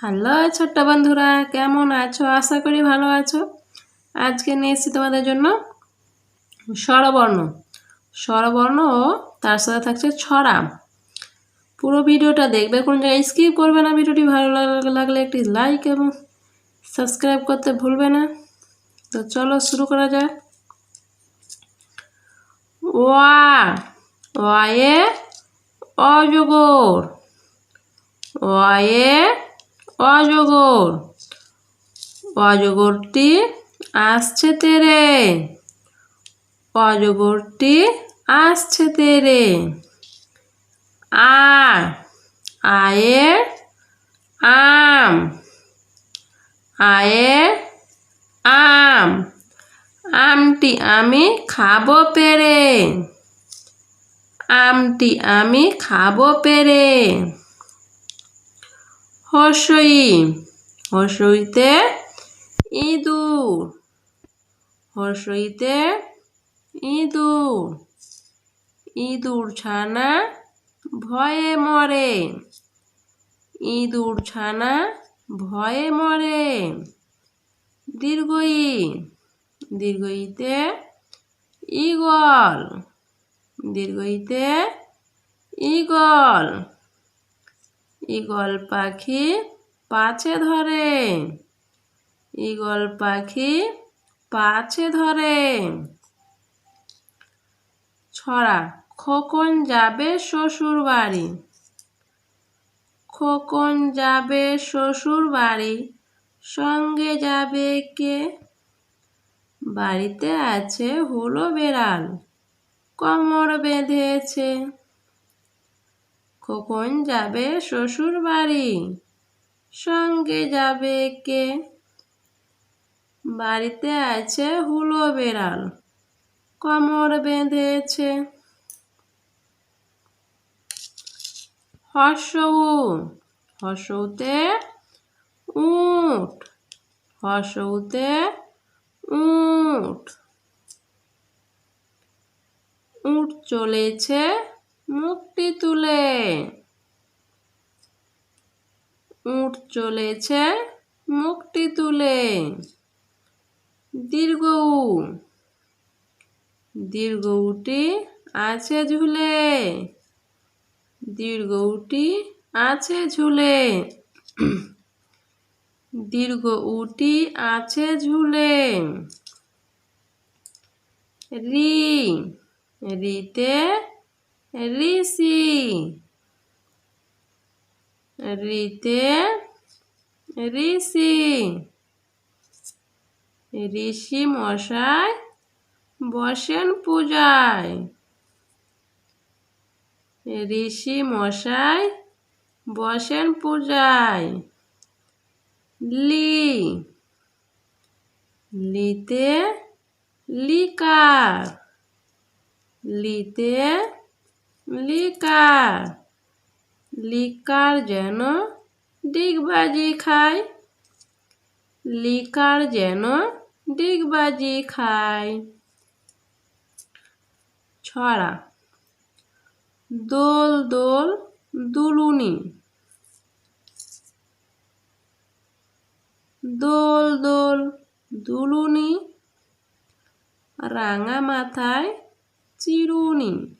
Hello ছোট্ট বন্ধুরা, কেমন আছো? আশা করি ভালো আছো। আজকে নিয়ে এসেছি তোমাদের জন্য স্বরবর্ণ। স্বরবর্ণ ও তার সাথে থাকছে ছড়া। পুরো ভিডিওটা দেখবে, কোন জায়গায় স্কিপ করবে না। ভিডিওটি ভালো লাগ- লাগলে একটি লাইক এবং সাবস্ক্রাইব করতে ভুলবে না। তো চলো শুরু করা যাক। ওয়া, ওয়ায়ে অজগর। ওয়ায়ে অজগর। অজগরটি আসছে তেরে। অজগরটি আসছে তেরে। আ আয়ে আম। আয়ের আম। আমটি আমি খাব পেরে আমটি আমি খাব পেরে হর্ষই হর্ষইতে ইঁদুর হর্ষইতে ইঁদুর ইঁদুর ছানা ভয়ে মরে, ইঁদুর ছানা ভয়ে মরে। দীর্ঘই, দীর্ঘইতে ইগল দীর্ঘইতে ইগল ঈগল পাখি পাছে ধরে। ঈগল পাখি পাছে ধরে। ছড়া, খোকন যাবে শ্বশুর বাড়ি। খোকন যাবে শ্বশুর বাড়ি, সঙ্গে যাবে কে? বাড়িতে আছে হলো বেড়াল কোমর বেঁধেছে। কখন যাবে শ্বশুর বাড়ি সঙ্গে যাবে কে? বাড়িতে আছে হুলো বেড়াল, কোমর বেঁধেছে। হর্ষউ হর্ষউতে উট হর্ষউতে উট। উট চলেছে মুখটি তুলে। উট চলেছে মুখটি তুলে। দীর্ঘ উ দীর্ঘ উটি আছে ঝুলে। দীর্ঘ উটি আছে ঝুলে। দীর্ঘ উটি আছে ঝুলে। রি। রিতে ঋষি। রিতে ঋষি। ঋষি মশাই বসেন পূজায়। ঋষি মশাই বসেন পূজায়। লি। লিতে লিকার। লিতে লিকার লিকার যেন ডিগবাজি খায়। লিকার যেন ডিগবাজি খায়। ছড়া, দোল দোল দুলুনি, দোল দোল দুলুনি, রাঙা মাথায় চিরুনি।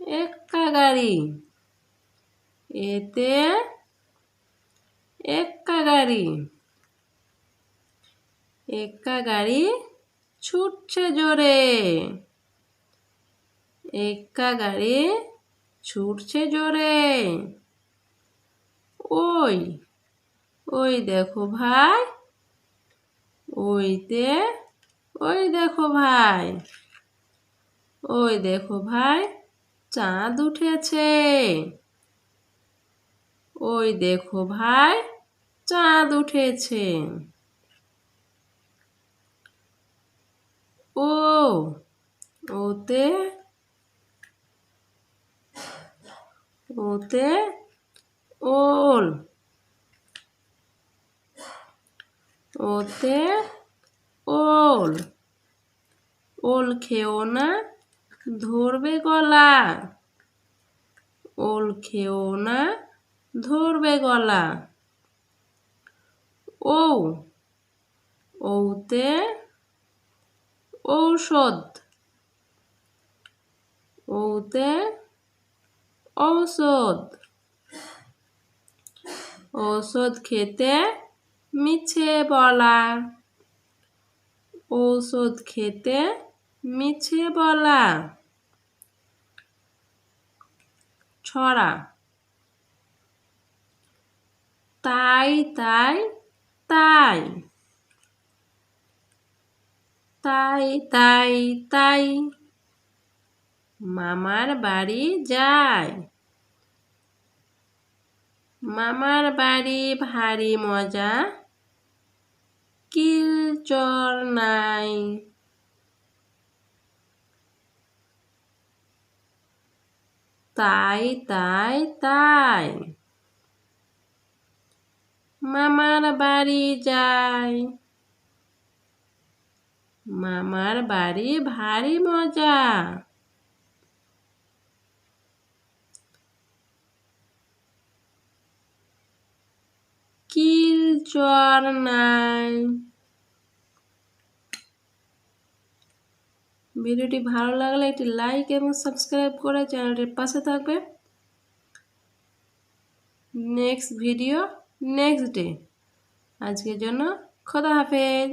এক্কা গাড়ি। এতে এক্কা গাড়ি। এক্কা গাড়ি ছুটছে জোরে। এক্কা গাড়ি ছুটছে জোরে। ওই ওই দেখো ভাই। ওইতে, ওই দেখো ভাই। ওই দেখো ভাই। চাঁদ উঠেছে। ওই দেখো ভাই, চাঁদ উঠেছে। ও, ওতে ওতে ওল ওতে ওল। ওল খেও না। ধরবে গলা। ওল খেও না, ধরবে গলা। ও ওতে ঔষধ। ওতে ঔষধ। ঔষধ খেতে মিছে বলা। ঔষধ খেতে মিছে বলা। ছড়া। তাই তাই তাই। তাই তাই তাই। মামার বাড়ি যায়। মামার বাড়ি ভারী মজা। কিল চর নাই। তাই তাই তাই মামার বাড়ি যায় মামার বাড়ি ভারী মজা কিল চর নাই ভিডিওটি ভালো লাগলে একটি লাইক এবং সাবস্ক্রাইব করে চ্যানেলটির পাশে থাকবে নেক্সট ভিডিও, নেক্সট ডে। আজকের জন্য খোদা হাফেজ।